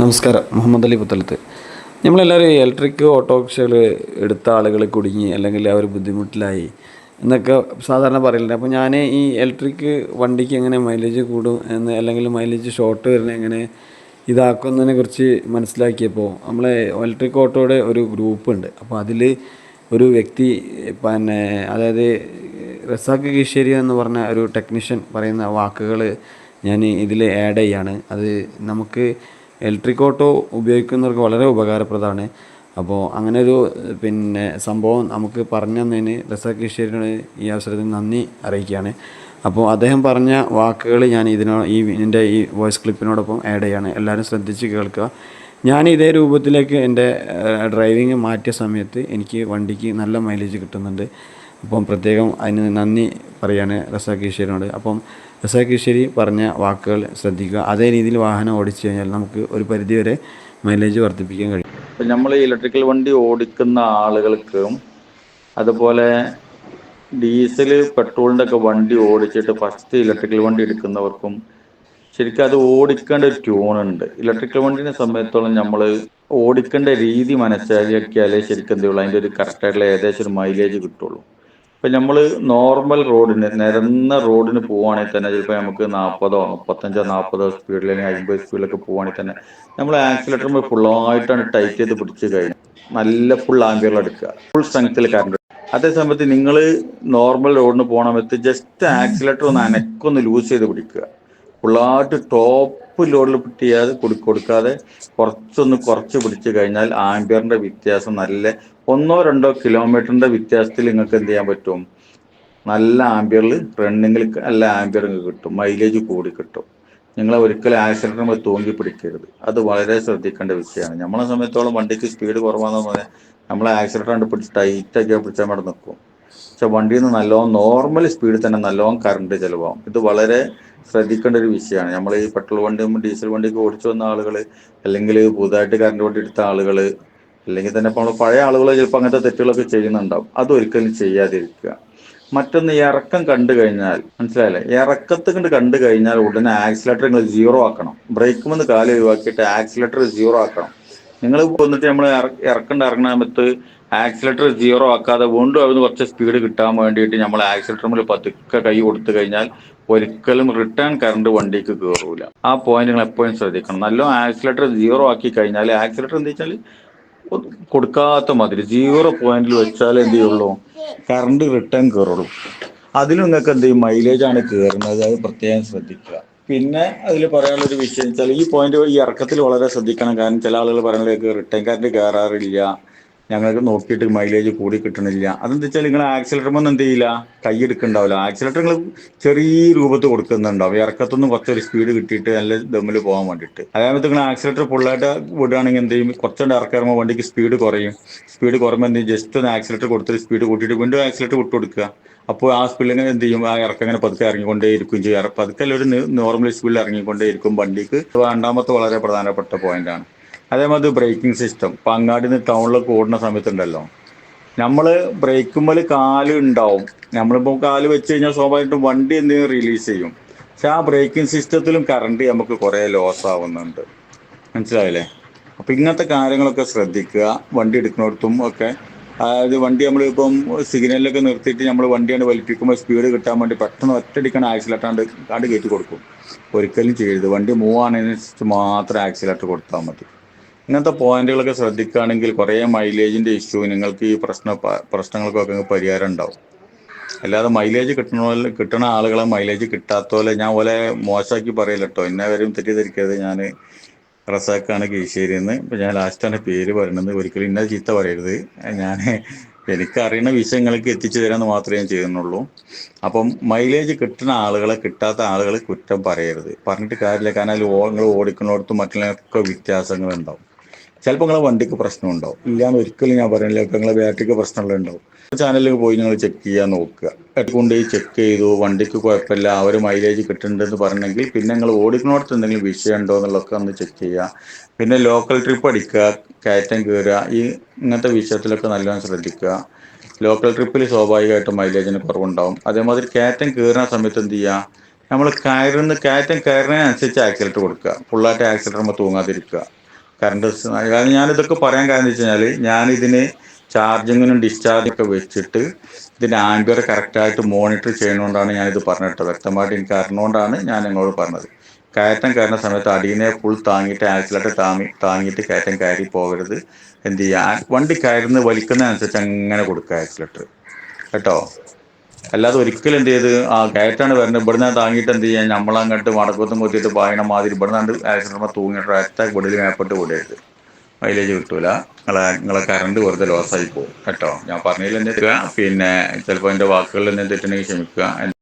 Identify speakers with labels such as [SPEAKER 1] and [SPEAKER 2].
[SPEAKER 1] നമസ്കാരം. മുഹമ്മദ് അലി പുത്തലത്ത്. നമ്മളെല്ലാവരും ഇലക്ട്രിക് ഓട്ടോറിക്ഷകൾ എടുത്ത ആളുകൾ കുടുങ്ങി അല്ലെങ്കിൽ അവർ ബുദ്ധിമുട്ടിലായി എന്നൊക്കെ സാധാരണ പറയലുണ്ട്. അപ്പോൾ ഞാൻ ഈ ഇലക്ട്രിക് വണ്ടിക്ക് എങ്ങനെ മൈലേജ് കൂടും എന്ന് അല്ലെങ്കിൽ മൈലേജ് ഷോർട്ട് വരുന്ന എങ്ങനെ ഇതാക്കുന്നതിനെ കുറിച്ച് മനസ്സിലാക്കിയപ്പോൾ നമ്മളെ ഇലക്ട്രിക് ഓട്ടോയുടെ ഒരു ഗ്രൂപ്പ് ഉണ്ട്. അപ്പോൾ അതിൽ ഒരു വ്യക്തി പിന്നെ അതായത് റസാഖ് കിഷേരി എന്ന് പറഞ്ഞ ഒരു ടെക്നീഷ്യൻ പറയുന്ന വാക്കുകൾ ഞാൻ ഇതിൽ ആഡ് ചെയ്യാണ്. അത് നമുക്ക് ഇലക്ട്രിക് ഓട്ടോ ഉപയോഗിക്കുന്നവർക്ക് വളരെ ഉപകാരപ്രദമാണ്. അപ്പോൾ അങ്ങനെ ഒരു പിന്നെ സംഭവം നമുക്ക് പറഞ്ഞു തന്നതിന് റസാഖ് കിഷേരിനോട് ഈ അവസരത്തിൽ നന്ദി അറിയിക്കുകയാണ്. അപ്പോൾ അദ്ദേഹം പറഞ്ഞ വാക്കുകൾ ഞാൻ ഇതിനോ ഈ എന്റെ ഈ വോയിസ് ക്ലിപ്പിനോടൊപ്പം ആഡ് ചെയ്യാണ്. എല്ലാവരും ശ്രദ്ധിച്ച് കേൾക്കുക. ഞാൻ ഇതേ രൂപത്തിലേക്ക് എന്റെ ഡ്രൈവിംഗ് മാറ്റിയ സമയത്ത് എനിക്ക് വണ്ടിക്ക് നല്ല മൈലേജ് കിട്ടുന്നുണ്ട്. അപ്പം പ്രത്യേകം അതിന് നന്ദി പറയാണ് റസാഖ് ഈശ്വരിനോട് അപ്പം റസാഖ് ഈശ്വരി പറഞ്ഞ വാക്കുകൾ ശ്രദ്ധിക്കുക. അതേ രീതിയിൽ വാഹനം ഓടിച്ചു കഴിഞ്ഞാൽ നമുക്ക് ഒരു പരിധിവരെ മൈലേജ് വർദ്ധിപ്പിക്കാൻ കഴിയും.
[SPEAKER 2] ഇപ്പം നമ്മൾ ഇലക്ട്രിക്കൽ വണ്ടി ഓടിക്കുന്ന ആളുകൾക്കും അതുപോലെ ഡീസൽ പെട്രോളിന്റെ ഒക്കെ വണ്ടി ഓടിച്ചിട്ട് ഫസ്റ്റ് ഇലക്ട്രിക്കൽ വണ്ടി എടുക്കുന്നവർക്കും ശരിക്കും അത് ഓടിക്കേണ്ട ഒരു ട്യൂണുണ്ട് ഇലക്ട്രിക്കൽ വണ്ടിനെ സംബന്ധിച്ചോളം നമ്മൾ ഓടിക്കേണ്ട രീതി മനസ്സിലാക്കിയാലേ ശരിക്കും എന്ത് ചെയ്യുള്ളൂ? അതിന്റെ ഒരു കറക്റ്റായിട്ടുള്ള ഏകദേശം ഒരു മൈലേജ് കിട്ടുള്ളൂ. ഇപ്പം നമ്മൾ നോർമൽ റോഡിന് നിരന്ന റോഡിന് പോവുകയാണെങ്കിൽ തന്നെ ചിലപ്പോൾ നമുക്ക് നാൽപ്പതോ മുപ്പത്തഞ്ചോ നാൽപ്പതോ സ്പീഡിൽ അല്ലെങ്കിൽ അമ്പത് സ്പീഡിലൊക്കെ പോവുകയാണെങ്കിൽ തന്നെ നമ്മൾ ആക്സിലേറ്റർ ഫുള്ളായിട്ടാണ് ടൈറ്റ് ചെയ്ത് പിടിച്ച് കഴിഞ്ഞു നല്ല ഫുൾ ആംബിയറിൽ എടുക്കുക. ഫുൾ സ്ട്രെങ്ത്തിൽ കറണ്ട് അതേ സമയത്ത് നിങ്ങൾ നോർമൽ റോഡിന് പോകണമെത്ത് ജസ്റ്റ് ആക്സിലേറ്റർ ഒന്ന് അനക്കൊന്ന് ലൂസ് ചെയ്ത് പിടിക്കുക. ഫുള്ളായിട്ട് ടോപ്പ് ലോഡിൽ പിടിയാതെ കൊടു കൊടുക്കാതെ കുറച്ചൊന്ന് കുറച്ച് പിടിച്ചു കഴിഞ്ഞാൽ ആംബിയറിന്റെ വ്യത്യാസം നല്ല ഒന്നോ രണ്ടോ കിലോമീറ്ററിന്റെ വ്യത്യാസത്തിൽ നിങ്ങൾക്ക് എന്ത് ചെയ്യാൻ പറ്റും? നല്ല ആംബിയറിൽ റണ്ണിങ്ങിൽ നല്ല ആംബിയർ കിട്ടും മൈലേജ് കൂടി കിട്ടും. നിങ്ങൾ ഒരിക്കലും ആക്സിഡന്റ് തൂങ്ങി പിടിക്കരുത്. അത് വളരെ ശ്രദ്ധിക്കേണ്ട വിഷയമാണ്. നമ്മളെ സമയത്തോളം വണ്ടിക്ക് സ്പീഡ് കുറവാണെന്ന് പറഞ്ഞാൽ നമ്മൾ ആക്സിഡന്റ് കണ്ട് പിടിച്ച് ടൈറ്റാക്കി പിടിച്ചാൽ അവിടെ നിൽക്കും പക്ഷെ വണ്ടിയിൽ നിന്ന് നല്ലോണം നോർമൽ സ്പീഡിൽ തന്നെ നല്ലോണം കറണ്ട് ചിലവാകും. ഇത് വളരെ ശ്രദ്ധിക്കേണ്ട ഒരു വിഷയമാണ് നമ്മൾ ഈ പെട്രോൾ വണ്ടിയും ഡീസൽ വണ്ടിയൊക്കെ ഓടിച്ചു വന്ന ആളുകൾ അല്ലെങ്കിൽ പുതുതായിട്ട് കറണ്ട് വണ്ടി എടുത്ത ആളുകൾ അല്ലെങ്കിൽ തന്നെ ഇപ്പോൾ നമ്മൾ പഴയ ആളുകൾ ചിലപ്പോൾ അങ്ങനത്തെ തെറ്റുകളൊക്കെ ചെയ്യുന്നുണ്ടാവും. അതൊരിക്കലും ചെയ്യാതിരിക്കുക. മറ്റൊന്ന് ഇറക്കം കണ്ടു കഴിഞ്ഞാൽ മനസ്സിലായില്ലേ? ഇറക്കത്ത് കണ്ട് കണ്ടു കഴിഞ്ഞാൽ ഉടനെ ആക്സിലേറ്റർ നിങ്ങൾ സീറോ ആക്കണം. ബ്രേക്ക് വന്ന് കാൽ ഒഴിവാക്കിയിട്ട് ആക്സിലേറ്റർ സീറോ ആക്കണം. നിങ്ങൾ വന്നിട്ട് നമ്മൾ ഇറക്കണ്ട ഇറങ്ങുന്ന സമയത്ത് ആക്സിലേറ്റർ സീറോ ആക്കാതെ വീണ്ടും അവിടുന്ന് കുറച്ച് സ്പീഡ് കിട്ടാൻ വേണ്ടിയിട്ട് നമ്മൾ ആക്സിലേറ്ററിൽ പതുക്കെ കൈ കൊടുത്തു കഴിഞ്ഞാൽ ഒരിക്കലും റിട്ടേൺ കറണ്ട് വണ്ടിക്ക് കയറൂല ആ പോയിന്റ് നിങ്ങൾ എപ്പോഴും ശ്രദ്ധിക്കണം. നല്ല ആക്സിലേറ്റർ സീറോ ആക്കി കഴിഞ്ഞാൽ ആക്സിലേറ്റർ എന്താ വെച്ചാൽ കൊടുക്കാത്ത മാതിരി സീറോ പോയിന്റിൽ വെച്ചാൽ എന്ത് ചെയ്യുള്ളൂ? കറണ്ട് റിട്ടേൺ കയറുള്ളൂ അതിലും നിങ്ങൾക്ക് എന്ത് ചെയ്യും? മൈലേജ് ആണ് കയറുന്നത് അത് പ്രത്യേകം ശ്രദ്ധിക്കുക. പിന്നെ അതിൽ പറയാനുള്ള ഒരു വിഷയം വെച്ചാൽ ഈ പോയിന്റ് ഈ ഇറക്കത്തിൽ വളരെ ശ്രദ്ധിക്കണം. കാരണം ചില ആളുകൾ പറയുന്നത് റിട്ടേൺ കറണ്ട് കയറാറില്ല ഞങ്ങൾക്ക് നോക്കിയിട്ട് മൈലേജ് കൂടി കിട്ടണില്ല. അതെന്താ വെച്ചാൽ നിങ്ങൾ ആക്സിലേറ്റർ എന്ത് ചെയ്യില്ല? കൈ എടുക്കണ്ടാവില്ല. ആക്സിലേറ്റർ നിങ്ങൾ ചെറിയ രൂപത്തിൽ കൊടുക്കുന്നുണ്ടാവും. ഇറക്കത്തൊന്നും കുറച്ചൊരു സ്പീഡ് കിട്ടിയിട്ട് നല്ല ദമ്മിൽ പോകാൻ വേണ്ടിയിട്ട്. അതേപോലെ നിങ്ങൾ ആക്സിലേറ്റർ ഫുള്ളായിട്ട് വിടുകയാണെങ്കിൽ എന്ത് ചെയ്യും? കുറച്ചുകൊണ്ട് ഇറക്കിറങ്ങുമ്പോൾ വണ്ടിക്ക് സ്പീഡ് കുറയും. സ്പീഡ് കുറയുമ്പോൾ എന്ത് ചെയ്യും? ജസ്റ്റ് ഒന്ന് ആക്സിലേറ്റർ കൊടുത്തിട്ട് സ്പീഡ് കൂട്ടിയിട്ട് വീണ്ടും ആക്സിലേറ്റർ വിട്ടു കൊടുക്കുക. അപ്പോൾ ആ സ്പീഡിൽ ഇങ്ങനെ എന്ത് ചെയ്യും? ആ ഇറക്കം ഇങ്ങനെ പതുക്കെ ഇറങ്ങിക്കൊണ്ടേ ഇരിക്കും ചെയ്യാറ് പതുക്കെ ഒരു നോർമൽ സ്പീഡിൽ ഇറങ്ങിക്കൊണ്ടേ ഇരിക്കും വണ്ടിക്ക്. രണ്ടാമത്തെ വളരെ പ്രധാനപ്പെട്ട പോയിന്റാണ് അതേമാതിരി ബ്രേക്കിംഗ് സിസ്റ്റം ഇപ്പം അങ്ങാടി നിന്ന് ടൗണിലൊക്കെ ഓടുന്ന സമയത്തുണ്ടല്ലോ. നമ്മൾ ബ്രേക്കുമ്പോൾ കാൽ ഉണ്ടാവും. നമ്മളിപ്പോൾ കാൽ വെച്ച് കഴിഞ്ഞാൽ സ്വാഭാവികമായിട്ടും വണ്ടി എന്തെങ്കിലും റിലീസ് ചെയ്യും. പക്ഷെ ആ ബ്രേക്കിംഗ് സിസ്റ്റത്തിലും കറണ്ട് നമുക്ക് കുറേ ലോസ് ആവുന്നുണ്ട്. മനസ്സിലായില്ലേ? അപ്പം ഇങ്ങനത്തെ കാര്യങ്ങളൊക്കെ ശ്രദ്ധിക്കുക. വണ്ടി എടുക്കുന്നിടത്തും ഒക്കെ അതായത് വണ്ടി നമ്മൾ ഇപ്പം സിഗ്നലിലൊക്കെ നിർത്തിയിട്ട് നമ്മൾ വണ്ടിയാണ് വലിപ്പിക്കുമ്പോൾ സ്പീഡ് കിട്ടാൻ വേണ്ടി പെട്ടെന്ന് ഒറ്റടിക്കാണ് ആക്സിലേറ്റാണ്ട് കാണ്ട് കയറ്റി കൊടുക്കും. ഒരിക്കലും ചെയ്യരുത്. വണ്ടി മൂവ് ആണതിനനുസരിച്ച് മാത്രം ആക്സിലേറ്റർ കൊടുത്താൽ മതി. ഇങ്ങനത്തെ പോയിന്റുകളൊക്കെ ശ്രദ്ധിക്കുകയാണെങ്കിൽ കുറേ മൈലേജിന്റെ ഇഷ്യൂ നിങ്ങൾക്ക് ഈ പ്രശ്ന പ്രശ്നങ്ങൾക്കൊക്കെ പരിഹാരം ഉണ്ടാവും. അല്ലാതെ മൈലേജ് കിട്ടണ കിട്ടണ ആളുകളെ മൈലേജ് കിട്ടാത്ത പോലെ ഞാൻ പോലെ മോശമാക്കി പറയില്ല കേട്ടോ എന്നെ വരും തെറ്റിദ്ധരിക്കരുത് ഞാൻ റസാക്കാണ് കീശ്ശേരി എന്ന് ഇപ്പം ഞാൻ ലാസ്റ്റാണ് പേര് പറയണത്. ഒരിക്കലും ഇന്ന ചീത്ത പറയരുത്. ഞാൻ എനിക്ക് അറിയുന്ന വിഷയങ്ങൾക്ക് എത്തിച്ചു തരാമെന്ന് മാത്രമേ ഞാൻ ചെയ്യുന്നുള്ളൂ. അപ്പം മൈലേജ് കിട്ടുന്ന ആളുകളെ കിട്ടാത്ത ആളുകൾ കുറ്റം പറയരുത്. പറഞ്ഞിട്ട് കാര്യമില്ല. കാരണം അതിൽ നിങ്ങൾ ഓടിക്കുന്നിടത്തും മറ്റുള്ളവർക്ക് വ്യത്യാസങ്ങൾ ഉണ്ടാവും ചിലപ്പോൾ നിങ്ങളെ വണ്ടിക്ക് പ്രശ്നം ഉണ്ടാവും ഇല്ലാന്ന് ഒരിക്കലും ഞാൻ പറയുന്നില്ല. ഇപ്പം നിങ്ങളെ ബാറ്ററിക്ക് പ്രശ്നമുള്ള ഉണ്ടാവും ചാനലിൽ പോയി നിങ്ങൾ ചെക്ക് ചെയ്യാൻ നോക്കുക. കൊണ്ടുപോയി ചെക്ക് ചെയ്തു വണ്ടിക്ക് കുഴപ്പമില്ല അവർ മൈലേജ് കിട്ടുന്നുണ്ടെന്ന് പറഞ്ഞെങ്കിൽ പിന്നെ നിങ്ങൾ ഓടിക്കണോടത്ത് എന്തെങ്കിലും വിഷയം ഉണ്ടോ എന്നുള്ളതൊക്കെ ഒന്ന് ചെക്ക് ചെയ്യുക. പിന്നെ ലോക്കൽ ട്രിപ്പ് അടിക്കുക കയറ്റം കയറുക ഈ ഇങ്ങനത്തെ വിഷയത്തിലൊക്കെ നല്ലോണം ശ്രദ്ധിക്കുക. ലോക്കൽ ട്രിപ്പിൽ സ്വാഭാവികമായിട്ടും മൈലേജിന് കുറവുണ്ടാവും. അതേമാതിരി കയറ്റം കയറുന്ന സമയത്ത് എന്ത് ചെയ്യുക? നമ്മൾ കയറുന്ന കയറ്റം കയറുന്നതിനനുസരിച്ച് ആക്സിലേറ്റർ കൊടുക്കുക. ഫുള്ളായിട്ട് ആക്സിലേറ്റർ നമ്മൾ തൂങ്ങാതിരിക്കുക. കറണ്ട് കാരണം ഞാനിതൊക്കെ പറയാൻ കാരണം എന്ന് വെച്ച് കഴിഞ്ഞാൽ ഞാനിതിന് ചാർജിങ്ങിനും ഡിസ്ചാർജും ഒക്കെ വെച്ചിട്ട് ഇതിന്റെ ആംബിയർ കറക്റ്റായിട്ട് മോണിറ്റർ ചെയ്യുന്നതുകൊണ്ടാണ് ഞാനിത് പറഞ്ഞിട്ട് വ്യക്തമായിട്ട് എനിക്ക് അറിഞ്ഞുകൊണ്ടാണ് ഞാൻ നിങ്ങളോട് പറഞ്ഞത്. കയറ്റം കയറുന്ന സമയത്ത് അടിയനെ ഫുൾ താങ്ങിയിട്ട് ആക്സിലായിട്ട് താങ്ങി താങ്ങിയിട്ട് കയറ്റം കയറി പോകരുത്. എന്ത് ചെയ്യുക വണ്ടി കയറുന്ന വലിക്കുന്ന അനുസരിച്ച് അങ്ങനെ കൊടുക്കുക ആക്സിലേറ്റർ കേട്ടോ? അല്ലാതെ ഒരിക്കലും എന്ത് ചെയ്ത്? ആ കയറ്റാണ് വരുന്നത് ഇവിടുന്ന് താങ്ങിയിട്ട് എന്ത് ചെയ്യാൻ നമ്മളങ്ങോട്ട് മടക്കത്തും കൊത്തിയിട്ട് പായണ മാതിരി ഇവിടുന്ന് ആക്സിലേറ്റർ തൂങ്ങിയിട്ട് ഒറ്റ വെടിയിൽ മേപ്പെട്ട് പൊടിയരുത് മൈലേജ് കിട്ടൂല. നിങ്ങളെ നിങ്ങളെ കറണ്ട് ലോസ് ആയി പോകും. കേട്ടോ? ഞാൻ പറഞ്ഞതിൽ എന്തെങ്കിലും പിന്നെ ചിലപ്പോൾ എന്റെ വാക്കുകളിൽ എന്തെങ്കിലും തെറ്റുണ്ടെങ്കിൽ ക്ഷമിക്കുക.